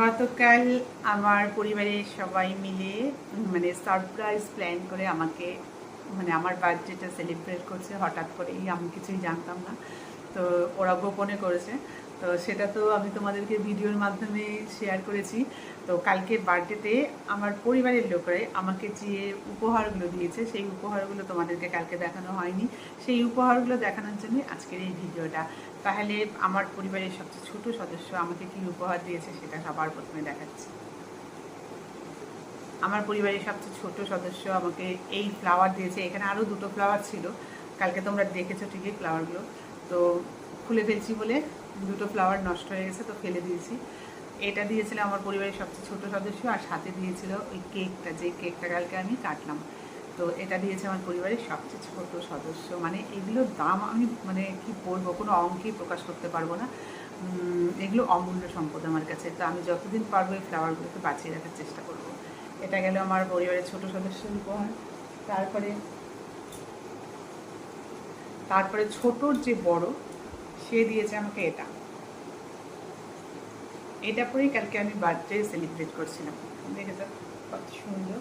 গতকাল আমার পরিবারের সবাই মিলে মানে সারপ্রাইজ প্ল্যান করে আমাকে মানে আমার বার্থডেটা সেলিব্রেট করছে। হঠাৎ করেই আমি কিছুই জানতাম না। তো ওরা গোপনে করেছে। তো সেটা তো আমি তোমাদেরকে ভিডিওর মাধ্যমে শেয়ার করেছি। তো কালকে বার্থডেতে আমার পরিবারের লোকরাই আমাকে যে উপহারগুলো দিয়েছে, সেই উপহারগুলো তোমাদেরকে কালকে দেখানো হয়নি। সেই উপহারগুলো দেখানোর জন্য আজকের এই ভিডিওটা। তাহলে আমার পরিবারের সবচেয়ে ছোট সদস্য আমাকে কি উপহার দিয়েছে সেটা সবার প্রথমে দেখাচ্ছি। আমার পরিবারের সবচেয়ে ছোট সদস্য আমাকে এই ফ্লাওয়ার দিয়েছে। এখানে আরও দুটো ফ্লাওয়ার ছিল। কালকে তোমরা দেখেছ ঠিকই ফ্লাওয়ারগুলো তো খুলে ফেলছি বলে দুটো ফ্লাওয়ার নষ্ট হয়ে গেছে, তো ফেলে দিয়েছি। এটা দিয়েছিল আমার পরিবারের সবচেয়ে ছোট সদস্য আর সাথে দিয়েছিল ওই কেকটা যে কেকটা কালকে আমি কাটলাম। তো এটা দিয়েছে আমার পরিবারের সবচেয়ে ছোট সদস্য। মানে এগুলোর দাম আমি মানে কি বলব, কোনো অঙ্কেই প্রকাশ করতে পারব না। এগুলো অমূল্য সম্পদ আমার কাছে। তো আমি যতদিন পারব এই ফ্লাওয়ারগুলোকে বাঁচিয়ে রাখার চেষ্টা করব। এটা গেল আমার পরিবারের ছোট সদস্যের উপহার তারপরে তারপরে ছোটর যে বড় সে দিয়েছে আমাকে এটা। এটা পরেই কালকে আমি বার্থডে সেলিব্রেট করছিলাম। দেখেছ কত সুন্দর।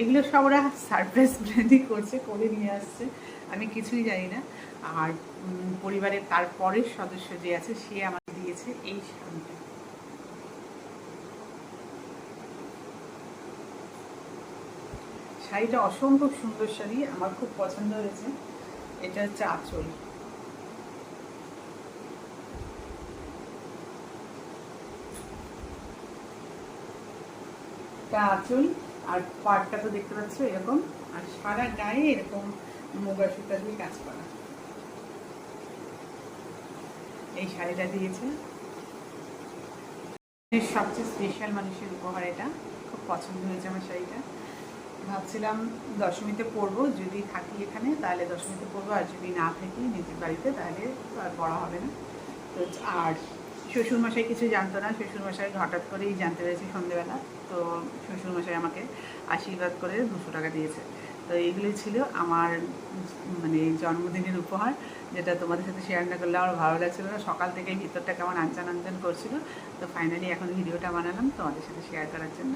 এগুলো সব ওরা সারপ্রাইজ প্ল্যানই করছে, করে নিয়ে আসছে। আমি কিছুই জানি না। আর পরিবারের তারপরের সদস্য যে আছে, সে আমাকে দিয়েছে এই শাড়িটা। শাড়িটা অসম্ভব সুন্দর শাড়ি, আমার খুব পছন্দ হয়েছে। এটা হচ্ছে আঁচল। আঁচল, আর পাড়টা তো দেখতে পাচ্ছ এরকম, আর সারা গায়ে এরকম মুগা সুতা দিয়ে কাজ করা। এই শাড়িটা দিয়েছে। সবচেয়ে স্পেশাল মানুষের উপহার এটা। খুব পছন্দ হয়েছে আমার শাড়িটা। ভাবছিলাম দশমীতে পড়ব, যদি থাকি এখানে তাহলে দশমীতে পড়ব, আর যদি না থাকি নিজের বাড়িতে তাহলে আর পড়া হবে না। তো আর শ্বশুরমশাই কিছু জানতো না, শ্বশুরমশাই হঠাৎ করেই জানতে পেরেছি সন্ধেবেলা, তো শ্বশুরমশাই আমাকে আশীর্বাদ করে দুশো টাকা দিয়েছে। তো এইগুলোই ছিল আমার মানে জন্মদিনের উপহার, যেটা তোমাদের সাথে শেয়ার না করলে আমার ভালো লাগছিল না। সকাল থেকে ভিতরটা কেমন আঞ্চান আনচান করছিল। তো ফাইনালি এখন ভিডিওটা বানালাম তোমাদের সাথে শেয়ার করার জন্য।